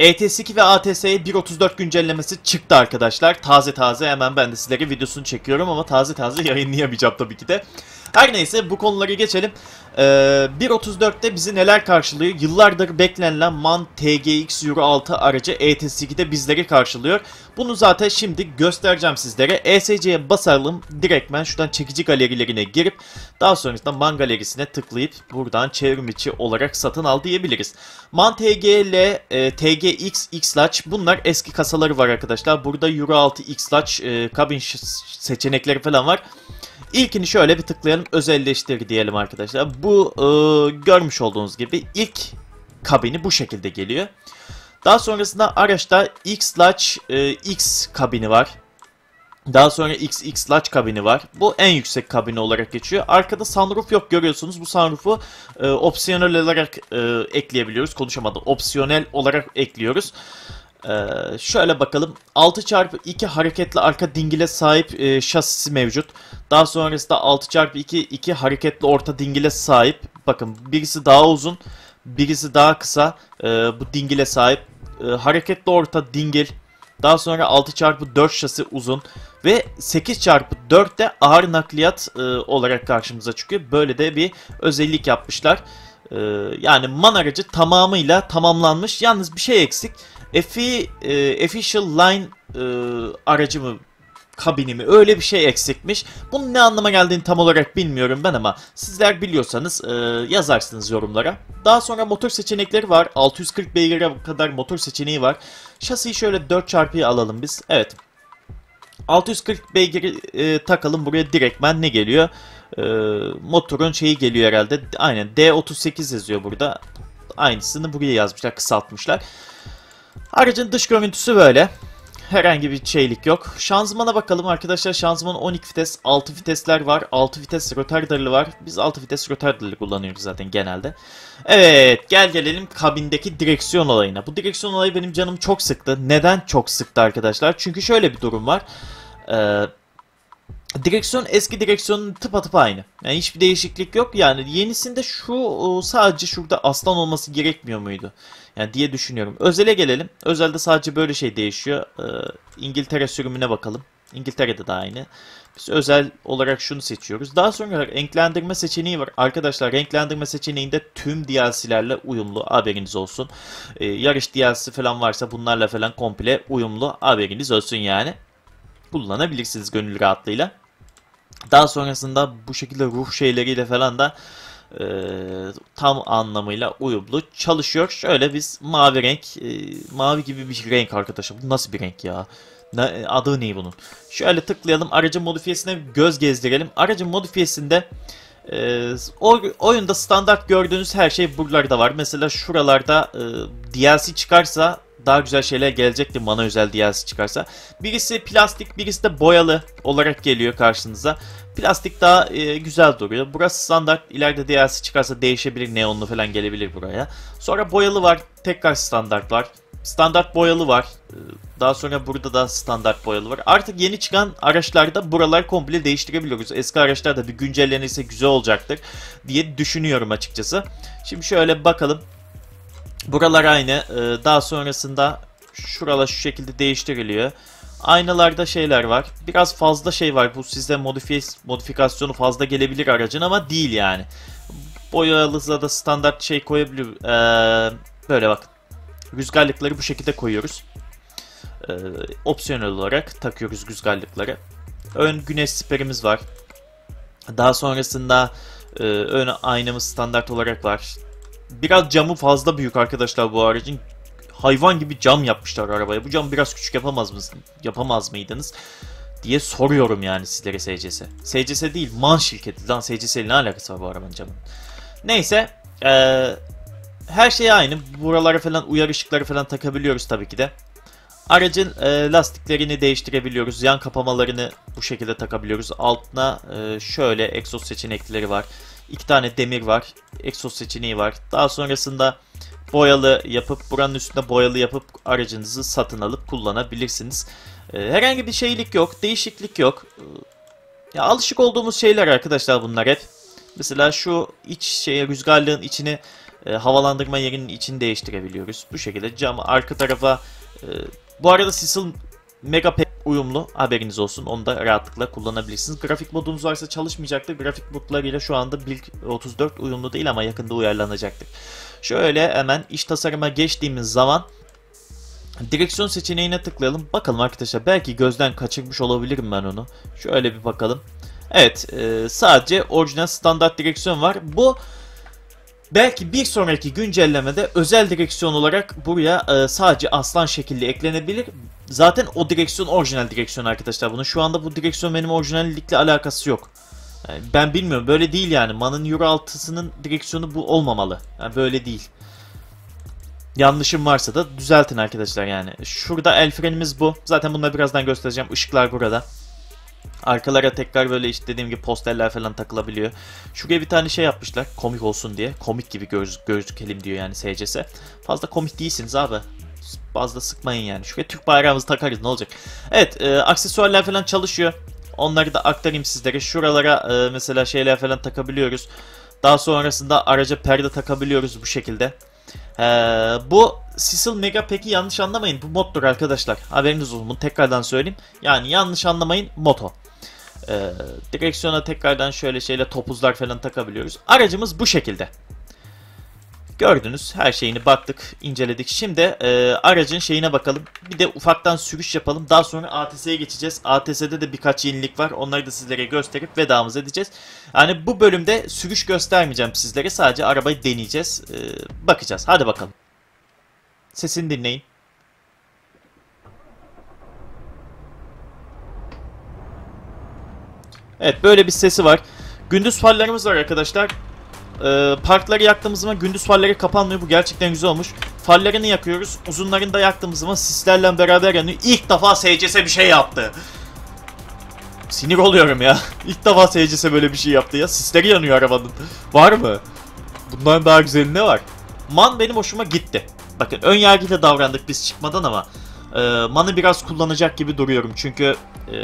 ETS2 ve ATS'ye 1.34 güncellemesi çıktı arkadaşlar. Taze taze hemen ben de sizlere videosunu çekiyorum ama taze taze yayınlayamayacağım tabii ki de. Her neyse bu konuları geçelim. Ee, 1.34'te bizi neler karşılıyor? Yıllardır beklenilen MAN TGX Euro 6 aracı ETS2'de bizleri karşılıyor. Bunu zaten şimdi göstereceğim sizlere. ESC'ye basalım. Direktmen şuradan çekici galerilerine girip daha sonrasında MAN galerisine tıklayıp buradan çevrim içi olarak satın al diyebiliriz. MAN TGL, e, TGX, X-Latch bunlar eski kasaları var arkadaşlar. Burada Euro 6 X-Latch e, kabin seçenekleri falan var. İlkini şöyle bir tıklayalım. Özelleştir diyelim arkadaşlar. Bu e, görmüş olduğunuz gibi ilk kabini bu şekilde geliyor. Daha sonrasında araçta X-Latch e, X kabini var. Daha sonra XX Large kabini var. Bu en yüksek kabini olarak geçiyor. Arkada sunroof yok görüyorsunuz. Bu sunroof'u e, opsiyonel olarak e, ekleyebiliyoruz. Konuşamadım. Opsiyonel olarak ekliyoruz. Ee, şöyle bakalım. 6x2 hareketli arka dingile sahip e, şasisi mevcut. Daha sonrasında 6x2 2 hareketli orta dingile sahip. Bakın birisi daha uzun, birisi daha kısa. E, bu dingile sahip. E, hareketli orta dingil. Daha sonra 6x4 şasi uzun ve 8x4 de ağır nakliyat e, olarak karşımıza çıkıyor. Böyle de bir özellik yapmışlar. E, yani man aracı tamamıyla tamamlanmış. Yalnız bir şey eksik. FE, e, Official Line e, aracı mı kabini mi öyle bir şey eksikmiş. Bunun ne anlama geldiğini tam olarak bilmiyorum ben ama sizler biliyorsanız e, yazarsınız yorumlara. Daha sonra motor seçenekleri var. 640 beygire kadar motor seçeneği var. Şasiyi şöyle 4x'yi alalım biz. Evet. 640 beygiri e, takalım buraya direktmen ne geliyor? E, motorun şeyi geliyor herhalde. Aynen D38 yazıyor burada. Aynısını buraya yazmışlar, kısaltmışlar. Aracın dış görüntüsü böyle. Herhangi bir şeylik yok. Şanzımana bakalım arkadaşlar. Şanzıman 12 vites, 6 vitesler var. 6 vites rotardarlı var. Biz 6 vites rotardarlı kullanıyoruz zaten genelde. Evet gel gelelim kabindeki direksiyon olayına. Bu direksiyon olayı benim canım çok sıktı. Neden çok sıktı arkadaşlar? Çünkü şöyle bir durum var. Ee, Direksiyon eski direksiyonun tıpatıp aynı. Yani hiçbir değişiklik yok. Yani yenisinde şu sadece şurada aslan olması gerekmiyor muydu? Yani diye düşünüyorum. Özel'e gelelim. Özel'de sadece böyle şey değişiyor. Ee, İngiltere sürümüne bakalım. İngiltere'de de aynı. Biz özel olarak şunu seçiyoruz. Daha sonra renklendirme seçeneği var. Arkadaşlar renklendirme seçeneğinde tüm DLC'lerle uyumlu haberiniz olsun. Ee, yarış DLC falan varsa bunlarla falan komple uyumlu haberiniz olsun yani. Kullanabilirsiniz gönül rahatlığıyla. Daha sonrasında bu şekilde ruh şeyleriyle falan da e, tam anlamıyla uyumlu çalışıyor. Şöyle biz mavi renk, e, mavi gibi bir renk arkadaşlar. Bu nasıl bir renk ya? Ne, adı ne bunun? Şöyle tıklayalım. Aracın modifiyesine göz gezdirelim. Aracın modifiyesinde e, oyunda standart gördüğünüz her şey buralarda var. Mesela şuralarda e, DLC çıkarsa daha güzel şeyler gelecektir mana özel DLC çıkarsa. Birisi plastik, birisi de boyalı olarak geliyor karşınıza. Plastik daha e, güzel duruyor. Burası standart. İleride DLC çıkarsa değişebilir. Neonlu falan gelebilir buraya. Sonra boyalı var. Tekrar standart var. Standart boyalı var. E, daha sonra burada da standart boyalı var. Artık yeni çıkan araçlarda buralar komple değiştirebiliyoruz. Eski araçlar da bir güncellenirse güzel olacaktır diye düşünüyorum açıkçası. Şimdi şöyle bakalım. Buralar aynı. Ee, daha sonrasında şuralar şu şekilde değiştiriliyor. Aynalarda şeyler var. Biraz fazla şey var. Bu size modifiye, modifikasyonu fazla gelebilir aracın ama değil yani. Boyalıza da standart şey koyabilir. Ee, böyle bak. Rüzgarlıkları bu şekilde koyuyoruz. Ee, opsiyonel olarak takıyoruz rüzgarlıkları. Ön güneş siperimiz var. Daha sonrasında e, ön aynamız standart olarak var. Biraz camı fazla büyük arkadaşlar bu aracın. Hayvan gibi cam yapmışlar arabaya. Bu cam biraz küçük yapamaz mısın? Yapamaz mıydınız? diye soruyorum yani sizlere SCS. SCS değil, MAN şirketi. Lan SCS ne alakası var bu arabanın camın? Neyse. Ee, her şey aynı. Buralara falan uyarı ışıkları falan takabiliyoruz tabii ki de. Aracın e, lastiklerini değiştirebiliyoruz. Yan kapamalarını bu şekilde takabiliyoruz. Altına e, şöyle egzoz seçenekleri var. İki tane demir var. Egzoz seçeneği var. Daha sonrasında boyalı yapıp buranın üstünde boyalı yapıp aracınızı satın alıp kullanabilirsiniz. E, herhangi bir şeylik yok. Değişiklik yok. E, ya alışık olduğumuz şeyler arkadaşlar bunlar hep. Mesela şu iç şeye rüzgarlığın içine e, havalandırma yerinin içini değiştirebiliyoruz. Bu şekilde cam arka tarafa e, bu arada Cecil Mega Pack uyumlu haberiniz olsun. Onu da rahatlıkla kullanabilirsiniz. Grafik modunuz varsa çalışmayacaktır. Grafik modlarıyla şu anda 1.34 uyumlu değil ama yakında uyarlanacaktır. Şöyle hemen iş tasarıma geçtiğimiz zaman direksiyon seçeneğine tıklayalım. Bakalım arkadaşlar belki gözden kaçırmış olabilirim ben onu. Şöyle bir bakalım. Evet e, sadece orijinal standart direksiyon var. Bu belki bir sonraki güncellemede özel direksiyon olarak buraya e, sadece aslan şekilde eklenebilir. Zaten o direksiyon orijinal direksiyon arkadaşlar. Bunun şu anda bu direksiyon benim orijinallikle alakası yok. Yani ben bilmiyorum böyle değil yani. Man'ın Euro 6'sının direksiyonu bu olmamalı. Yani böyle değil. Yanlışım varsa da düzeltin arkadaşlar yani. Şurada el frenimiz bu. Zaten bunları birazdan göstereceğim. Işıklar burada. Arkalara tekrar böyle işte dediğim gibi posterler falan takılabiliyor. Şuraya bir tane şey yapmışlar komik olsun diye. Komik gibi göz, gözükelim diyor yani SCS. Fazla komik değilsiniz abi. Fazla sıkmayın yani. Şuraya Türk bayrağımızı takarız ne olacak. Evet e, aksesuarlar falan çalışıyor. Onları da aktarayım sizlere. Şuralara e, mesela şeyler falan takabiliyoruz. Daha sonrasında araca perde takabiliyoruz bu şekilde. Ee, bu Cecil Mega Pack'i yanlış anlamayın. Bu moddur arkadaşlar. Haberiniz olsun. Bunu tekrardan söyleyeyim. Yani yanlış anlamayın. Moto. Ee, direksiyona tekrardan şöyle şeyle topuzlar falan takabiliyoruz. Aracımız bu şekilde. Gördünüz her şeyini baktık, inceledik. Şimdi e, aracın şeyine bakalım. Bir de ufaktan sürüş yapalım. Daha sonra ATS'ye geçeceğiz. ATS'de de birkaç yenilik var. Onları da sizlere gösterip vedamız edeceğiz. Yani bu bölümde sürüş göstermeyeceğim sizlere. Sadece arabayı deneyeceğiz. E, bakacağız. Hadi bakalım. Sesini dinleyin. Evet böyle bir sesi var. Gündüz farlarımız var arkadaşlar. Ee, parkları yaktığımız zaman gündüz farları kapanmıyor. Bu gerçekten güzel olmuş. Farlarını yakıyoruz. Uzunlarını da yaktığımız zaman sislerle beraber yanıyor. İlk defa SCS bir şey yaptı. Sinir oluyorum ya. İlk defa SCS böyle bir şey yaptı ya. Sisleri yanıyor arabanın. Var mı? Bundan daha güzeli ne var? Man benim hoşuma gitti. Bakın ön yargıyla davrandık biz çıkmadan ama e, Man'ı biraz kullanacak gibi duruyorum. Çünkü e,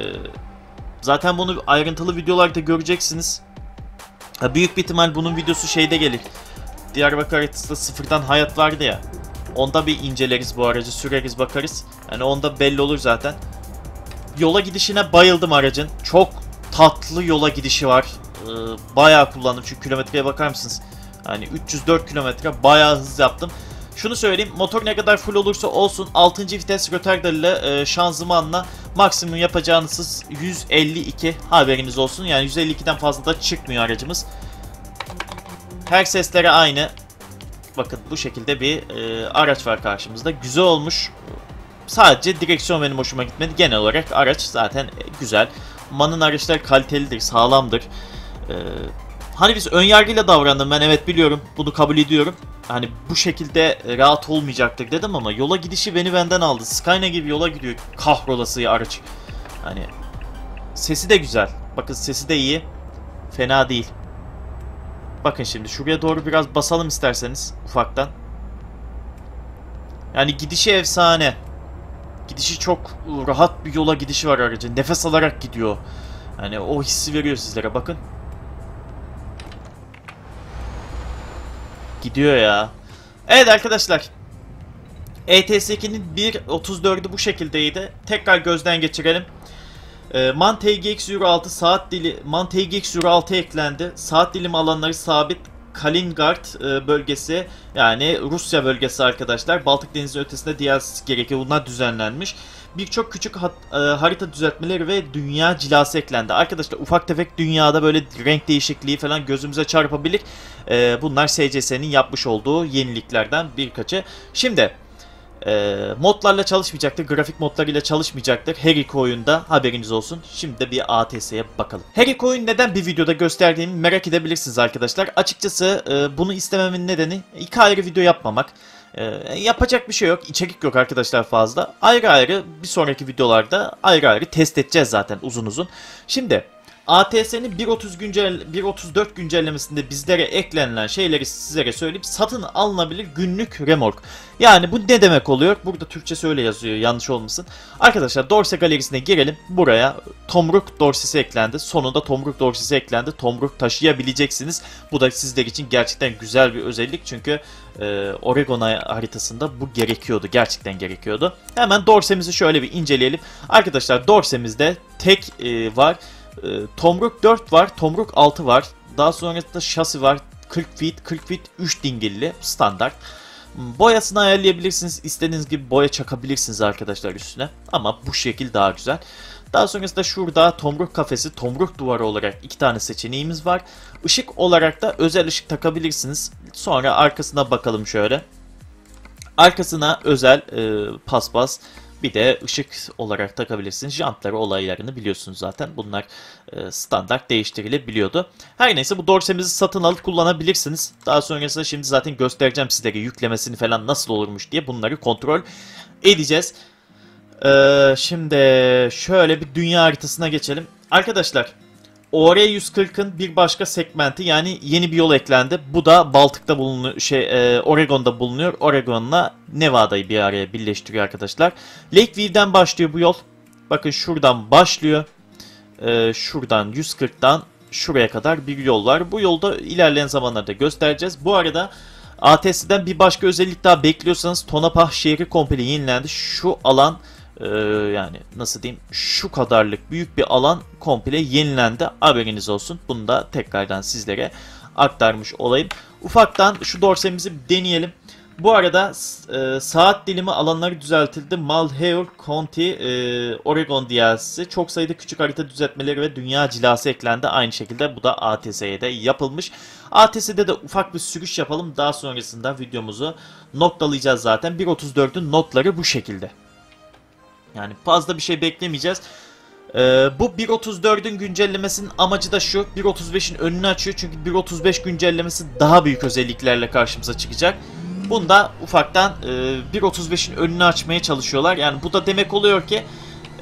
zaten bunu ayrıntılı videolarda göreceksiniz. Ha, büyük bir ihtimal bunun videosu şeyde gelir. Diyarbakır haritasında sıfırdan hayat vardı ya. Onda bir inceleriz bu aracı, süreriz bakarız. Yani onda belli olur zaten. Yola gidişine bayıldım aracın. Çok tatlı yola gidişi var. Ee, bayağı kullandım çünkü kilometreye bakar mısınız? Yani 304 kilometre bayağı hız yaptım. Şunu söyleyeyim motor ne kadar full olursa olsun 6. vites Roterdal ile e, şanzımanla maksimum yapacağınız 152 haberiniz olsun. Yani 152'den fazla da çıkmıyor aracımız. Her seslere aynı. Bakın bu şekilde bir e, araç var karşımızda. Güzel olmuş. Sadece direksiyon benim hoşuma gitmedi. Genel olarak araç zaten güzel. Man'ın araçları kalitelidir, sağlamdır. Ee, hani biz ön yargıyla davrandım ben evet biliyorum. Bunu kabul ediyorum. Hani bu şekilde rahat olmayacaktır dedim ama yola gidişi beni benden aldı. Skyna gibi yola gidiyor kahrolası araç. Hani sesi de güzel. Bakın sesi de iyi. Fena değil. Bakın şimdi şuraya doğru biraz basalım isterseniz ufaktan. Yani gidişi efsane. Gidişi çok rahat bir yola gidişi var aracın. Nefes alarak gidiyor. Yani o hissi veriyor sizlere bakın. Gidiyor ya. Evet arkadaşlar. ETS2'nin 1.34'ü bu şekildeydi. Tekrar gözden geçirelim. E, Man TGX Euro 6 saat dili Man TGX Euro 6 eklendi. Saat dilim alanları sabit. Kaliningrad e, bölgesi yani Rusya bölgesi arkadaşlar. Baltık Denizi ötesinde DLC gerekiyor. Bunlar düzenlenmiş. Birçok küçük hat, e, harita düzeltmeleri ve dünya cilası eklendi. Arkadaşlar ufak tefek dünyada böyle renk değişikliği falan gözümüze çarpabilir. E, bunlar SCS'nin yapmış olduğu yeniliklerden birkaçı. Şimdi e, modlarla çalışmayacaktır. Grafik modlarıyla çalışmayacaktır. Her iki oyunda haberiniz olsun. Şimdi de bir ATS'ye bakalım. Her iki oyun neden bir videoda gösterdiğimi merak edebilirsiniz arkadaşlar. Açıkçası e, bunu istememin nedeni iki ayrı video yapmamak. E, yapacak bir şey yok. İçerik yok arkadaşlar fazla. Ayrı ayrı bir sonraki videolarda ayrı ayrı test edeceğiz zaten uzun uzun. Şimdi ATS'nin 1.30 güncel 1.34 güncellemesinde bizlere eklenilen şeyleri sizlere söyleyip satın alınabilir günlük remork. Yani bu ne demek oluyor? Burada Türkçesi öyle yazıyor yanlış olmasın. Arkadaşlar Dorse galerisine girelim. Buraya Tomruk dorsesi eklendi. Sonunda Tomruk dorsesi eklendi. Tomruk taşıyabileceksiniz. Bu da sizler için gerçekten güzel bir özellik. Çünkü e, Oregon haritasında bu gerekiyordu. Gerçekten gerekiyordu. Hemen dorsemizi şöyle bir inceleyelim. Arkadaşlar dorsemizde tek e, var. E, Tomruk 4 var. Tomruk 6 var. Daha sonrasında şasi var. 40 feet, 40 feet 3 dingilli standart. Boyasını ayarlayabilirsiniz. İstediğiniz gibi boya çakabilirsiniz arkadaşlar üstüne. Ama bu şekil daha güzel. Daha sonrasında şurada tomruk kafesi, tomruk duvarı olarak iki tane seçeneğimiz var. Işık olarak da özel ışık takabilirsiniz. Sonra arkasına bakalım şöyle. Arkasına özel e, paspas bir de ışık olarak takabilirsiniz. Jantları olaylarını biliyorsunuz zaten. Bunlar e, standart değiştirilebiliyordu. Her neyse bu dorsemizi satın alıp kullanabilirsiniz. Daha sonrasında şimdi zaten göstereceğim sizlere yüklemesini falan nasıl olurmuş diye bunları kontrol edeceğiz. Ee, şimdi şöyle bir dünya haritasına geçelim. Arkadaşlar OR140'ın bir başka segmenti yani yeni bir yol eklendi. Bu da Baltık'ta bulunuyor, şey e, Oregon'da bulunuyor. Oregon'la Nevada'yı bir araya birleştiriyor arkadaşlar. Lakeview'den başlıyor bu yol. Bakın şuradan başlıyor. E, şuradan 140'dan şuraya kadar bir yol var. Bu yolda ilerleyen zamanlarda göstereceğiz. Bu arada ATS'den bir başka özellik daha bekliyorsanız Tonapah şehri komple yenilendi. Şu alan ee, yani nasıl diyeyim şu kadarlık büyük bir alan komple yenilendi. Haberiniz olsun. Bunu da tekrardan sizlere aktarmış olayım. Ufaktan şu dorsemizi deneyelim. Bu arada e, saat dilimi alanları düzeltildi. Malheur County, e, Oregon DLC'si çok sayıda küçük harita düzeltmeleri ve dünya cilası eklendi. Aynı şekilde bu da ATS'ye de yapılmış. ATS'de de ufak bir sürüş yapalım. Daha sonrasında videomuzu noktalayacağız zaten. 1.34'ün notları bu şekilde. Yani fazla bir şey beklemeyeceğiz. Ee, bu 1.34'ün güncellemesinin amacı da şu. 1.35'in önünü açıyor. Çünkü 1.35 güncellemesi daha büyük özelliklerle karşımıza çıkacak. Bunda ufaktan e, 1.35'in önünü açmaya çalışıyorlar. Yani bu da demek oluyor ki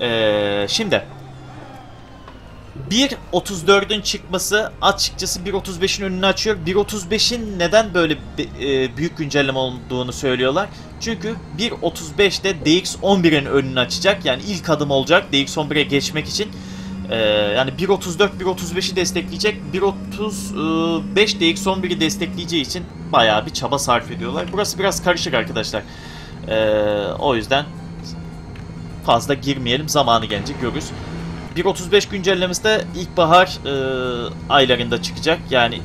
e, şimdi 1.34'ün çıkması açıkçası 1.35'in önünü açıyor. 1.35'in neden böyle e, büyük güncelleme olduğunu söylüyorlar. Çünkü 1.35'te DX11'in önünü açacak. Yani ilk adım olacak DX11'e geçmek için. E, yani 1.34 1.35'i destekleyecek. 1.35 DX11'i destekleyeceği için bayağı bir çaba sarf ediyorlar. Burası biraz karışık arkadaşlar. E, o yüzden fazla girmeyelim. Zamanı gelince görürüz. 1.35 güncellemesi de ilkbahar e, aylarında çıkacak. Yani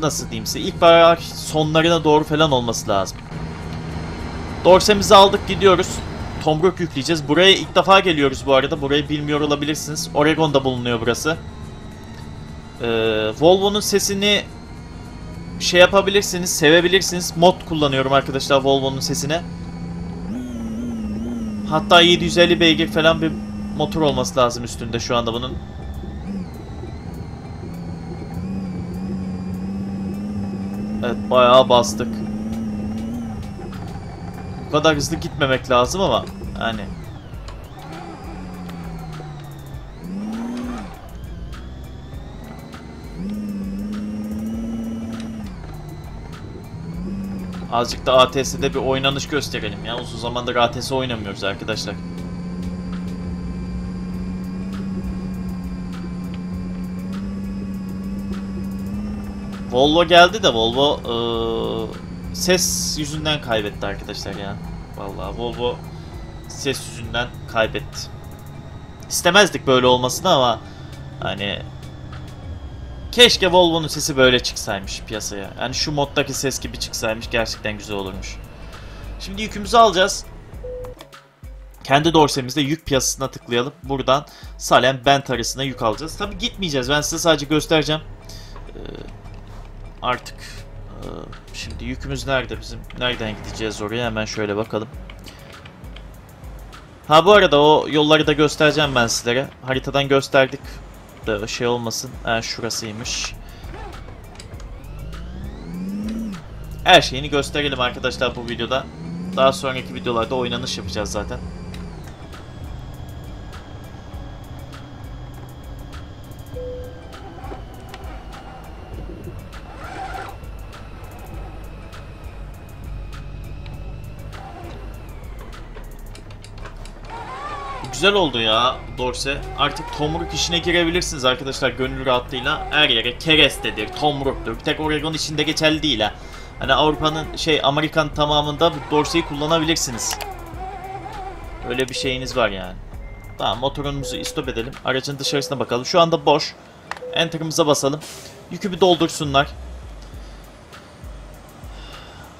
nasıl diyeyim size ilkbahar sonlarına doğru falan olması lazım. Dorsemizi aldık gidiyoruz. Tomruk yükleyeceğiz. Buraya ilk defa geliyoruz bu arada. Burayı bilmiyor olabilirsiniz. Oregon'da bulunuyor burası. Ee, Volvo'nun sesini şey yapabilirsiniz, sevebilirsiniz. Mod kullanıyorum arkadaşlar Volvo'nun sesine. Hatta 750 beygir falan bir motor olması lazım üstünde şu anda bunun. Evet bayağı bastık. Bu kadar hızlı gitmemek lazım ama hani Azıcık da ATS'de bir oynanış gösterelim ya. Uzun zamandır ATS oynamıyoruz arkadaşlar. Volvo geldi de Volvo e, ses yüzünden kaybetti arkadaşlar ya. Vallahi Volvo ses yüzünden kaybetti. İstemezdik böyle olmasını ama hani keşke Volvo'nun sesi böyle çıksaymış piyasaya. Yani şu moddaki ses gibi çıksaymış gerçekten güzel olurmuş. Şimdi yükümüzü alacağız. Kendi dorsemizde yük piyasasına tıklayalım. Buradan Salem Bent arasına yük alacağız. Tabi gitmeyeceğiz. Ben size sadece göstereceğim. Ee, artık e, şimdi yükümüz nerede bizim? Nereden gideceğiz oraya? Hemen şöyle bakalım. Ha bu arada o yolları da göstereceğim ben sizlere. Haritadan gösterdik. Da şey olmasın. Ha, şurasıymış. Her şeyini gösterelim arkadaşlar bu videoda. Daha sonraki videolarda oynanış yapacağız zaten. Güzel oldu ya Dorse. Artık tomruk işine girebilirsiniz arkadaşlar gönül rahatlığıyla. Her yere kerestedir, tomruktur. Tek Oregon içinde geçerli değil ha. Hani Avrupa'nın şey Amerikan tamamında bu Dorse'yi kullanabilirsiniz. Öyle bir şeyiniz var yani. Tamam motorumuzu istop edelim. Aracın dışarısına bakalım. Şu anda boş. Enter'ımıza basalım. Yükü bir doldursunlar.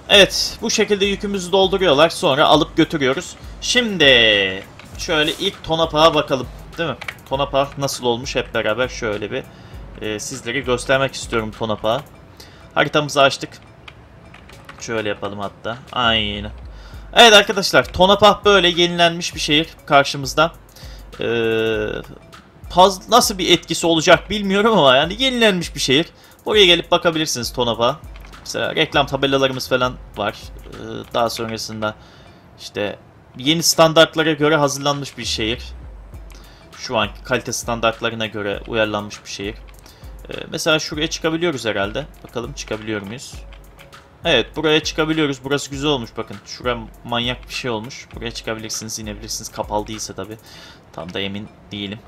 Evet bu şekilde yükümüzü dolduruyorlar. Sonra alıp götürüyoruz. Şimdi şöyle ilk Tonapak'a bakalım. Değil mi? Tonapak nasıl olmuş hep beraber şöyle bir e, sizlere göstermek istiyorum Tonapak'ı. Haritamızı açtık. Şöyle yapalım hatta. Aynen. Evet arkadaşlar Tonapah böyle yenilenmiş bir şehir karşımızda. Ee, paz, nasıl bir etkisi olacak bilmiyorum ama yani yenilenmiş bir şehir. Buraya gelip bakabilirsiniz Tonapah. Mesela reklam tabelalarımız falan var. Ee, daha sonrasında işte yeni standartlara göre hazırlanmış bir şehir. Şu anki kalite standartlarına göre uyarlanmış bir şehir. Ee, mesela şuraya çıkabiliyoruz herhalde. Bakalım çıkabiliyor muyuz? Evet buraya çıkabiliyoruz. Burası güzel olmuş bakın. Şura manyak bir şey olmuş. Buraya çıkabilirsiniz, inebilirsiniz. Kapalı değilse tabi. Tam da emin değilim.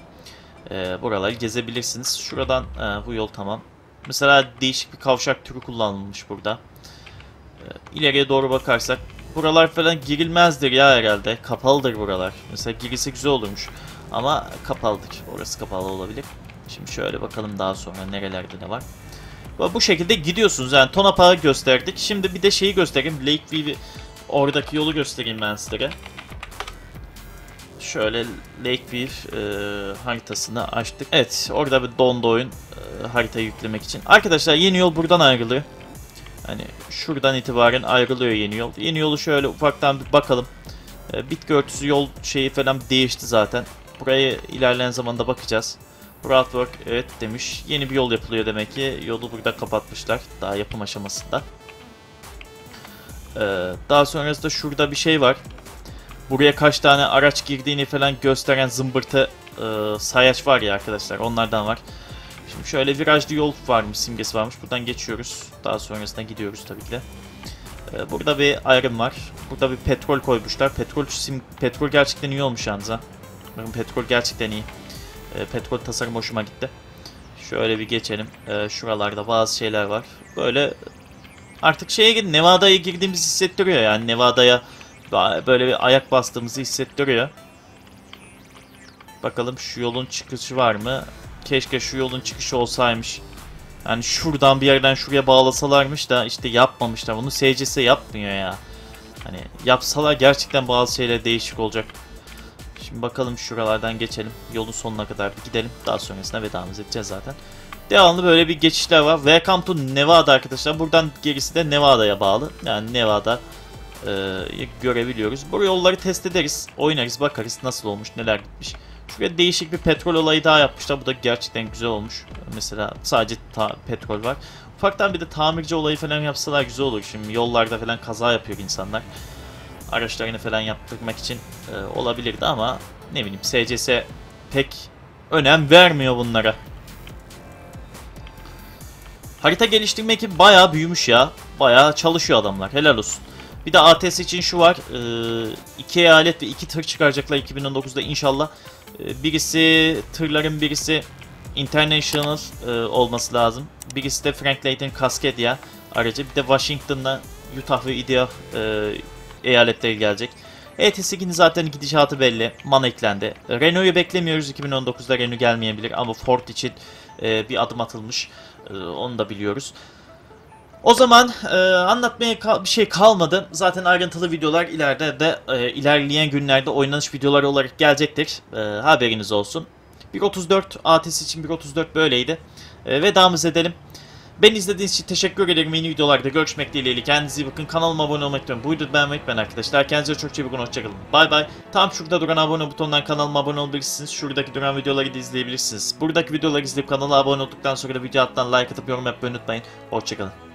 Ee, buraları gezebilirsiniz. Şuradan e, bu yol tamam. Mesela değişik bir kavşak türü kullanılmış burada. Ee, ileriye doğru bakarsak buralar falan girilmezdir ya herhalde. Kapalıdır buralar. Mesela girilse güzel olurmuş. Ama kapalıdır. Orası kapalı olabilir. Şimdi şöyle bakalım daha sonra nerelerde ne var. Bu şekilde gidiyorsunuz yani Tonapak'ı gösterdik. Şimdi bir de şeyi göstereyim. Lakeview oradaki yolu göstereyim ben sizlere. Şöyle Lakeview e, haritasını açtık. Evet orada bir dondu oyun e, haritayı yüklemek için. Arkadaşlar yeni yol buradan ayrılıyor. Hani şuradan itibaren ayrılıyor yeni yol. Yeni yolu şöyle ufaktan bir bakalım. E, bitki örtüsü yol şeyi falan değişti zaten. Buraya ilerleyen zamanda bakacağız. Broadwork evet demiş. Yeni bir yol yapılıyor demek ki. Yolu burada kapatmışlar. Daha yapım aşamasında. Ee, daha sonrasında şurada bir şey var. Buraya kaç tane araç girdiğini falan gösteren zımbırtı e, sayaç var ya arkadaşlar. Onlardan var. Şimdi şöyle virajlı yol varmış, simgesi varmış. Buradan geçiyoruz. Daha sonrasında gidiyoruz tabii ki de. Ee, burada bir ayrım var. Burada bir petrol koymuşlar. Petrol sim petrol gerçekten iyi olmuş yalnız ha. Bakın petrol gerçekten iyi. E, petrol tasarım hoşuma gitti. Şöyle bir geçelim. E, şuralarda bazı şeyler var. Böyle artık şeye gidin. Nevada'ya girdiğimizi hissettiriyor yani. Nevada'ya böyle bir ayak bastığımızı hissettiriyor. Bakalım şu yolun çıkışı var mı? Keşke şu yolun çıkışı olsaymış. Yani şuradan bir yerden şuraya bağlasalarmış da işte yapmamışlar. Bunu SCS yapmıyor ya. Hani yapsalar gerçekten bazı şeyler değişik olacak. Şimdi bakalım şuralardan geçelim. Yolun sonuna kadar gidelim. Daha sonrasında vedamız edeceğiz zaten. Devamlı böyle bir geçişler var. Welcome to Nevada arkadaşlar. Buradan gerisi de Nevada'ya bağlı. Yani Nevada e, görebiliyoruz. Bu yolları test ederiz. Oynarız bakarız nasıl olmuş neler gitmiş. Şuraya değişik bir petrol olayı daha yapmışlar. Bu da gerçekten güzel olmuş. Mesela sadece petrol var. Ufaktan bir de tamirci olayı falan yapsalar güzel olur. Şimdi yollarda falan kaza yapıyor insanlar araçlarını falan yaptırmak için e, olabilirdi ama ne bileyim SCS pek önem vermiyor bunlara. Harita geliştirme ekibi bayağı büyümüş ya. Bayağı çalışıyor adamlar. Helal olsun. Bir de ATS için şu var. E, iki eyalet ve iki tır çıkaracaklar 2019'da inşallah. E, birisi tırların birisi International e, olması lazım. Birisi de Frank Layton Cascadia aracı. Bir de Washington'la Utah ve Idaho e, eyaletleri gelecek. ETS2'nin zaten gidişatı belli. Man eklendi. Renault'u beklemiyoruz. 2019'da Renault gelmeyebilir ama Ford için e, bir adım atılmış. E, onu da biliyoruz. O zaman e, anlatmaya bir şey kalmadı. Zaten ayrıntılı videolar ileride de e, ilerleyen günlerde oynanış videoları olarak gelecektir. E, haberiniz olsun. 1.34 ATS için 1.34 böyleydi. E, vedamız edelim. Ben izlediğiniz için teşekkür ederim. Yeni videolarda görüşmek dileğiyle. Kendinize iyi bakın. Kanalıma abone olmayı unutmayın. Bu videoyu beğenmeyi unutmayın arkadaşlar. Kendinize çok iyi bakın. Hoşçakalın. Bay bay. Tam şurada duran abone butonundan kanalıma abone olabilirsiniz. Şuradaki duran videoları da izleyebilirsiniz. Buradaki videoları izleyip kanala abone olduktan sonra da video alttan like atıp yorum yapmayı unutmayın. Hoşçakalın.